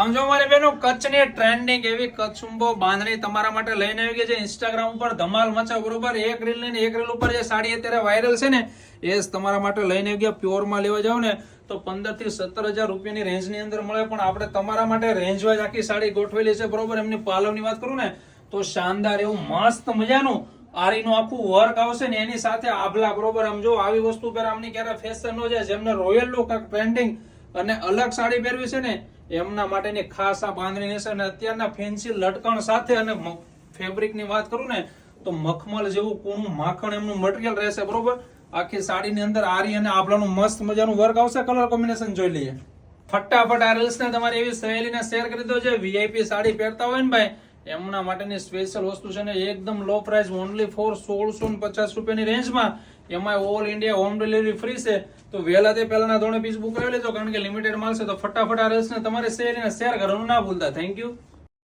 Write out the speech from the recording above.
આમ જો મારી બેનો કચ્છની ટ્રેન્ડિંગ એવી કચ્છુંબો બાંધણી તમારા માટે લઈને આવી ગઈ છે. ઇન્સ્ટાગ્રામ ઉપર ધમાલ મચા બરોબર? એક રીલ લઈને એક રીલ ઉપર જે સાડી અત્યારે વાયરલ છે ને, એ તમારા માટે લઈને આવી ગયા. પ્યોરમાં લેવા જાવ ને, તો પંદરથી સત્તર હજાર રૂપિયાની રેન્જની અંદર મળે. પણ આપણે તમારા માટે રેન્જ વાઇઝ આખી સાડી ગોઠવેલી છે, બરોબર? એમની પાલવની વાત કરું ને, તો શાનદાર એવું મસ્ત મજાનું આરીનું આખું વર્ક આવશે ને, એની સાથે આભલા, બરોબર? આમ જો આવી વસ્તુ પર આમની ક્યારે ફેશન નો જાય, જેમને રોયલ લુક પેન્ટિંગ અને અલગ સાડી પહેરવી છે ને એમના માટેની ખાસ આ બાંધણી છે અને અત્યારના ફેન્સી લટકણ સાથે અને ફેબ્રિકની વાત કરું ને, તો મખમલ જેવું કૂણું માખણ એમનું મટીરિયલ રહેશે, બરોબર? આખી સાડીની અંદર આરી અને આભલાનું મસ્ત મજાનું વર્ક આવશે કલર કોમ્બિનેશન જોઈ લઈએ. ફટાફટ આ રીલ્સ ને તમારી એવી સહેલીને શેર કરી દો જે વીઆઈપી સાડી પહેરતા હોય ને ભાઈ એમના માટેની સ્પેશિયલ વસ્તુ છે ને એકદમ લો પ્રાઇસ ઓનલી ફોર સોળસો ને પચાસ રૂપિયાની રેન્જમાં એમાં all India home delivery free છે. તો વહેલા તે પહેલાના ધોરણે પીસ બુક કરી લેજો, કારણ કે લિમિટેડ માલ છે. તો ફટાફટ આ રસને તમારે શેર શેર કરવાનું ના ભૂલતા. Thank you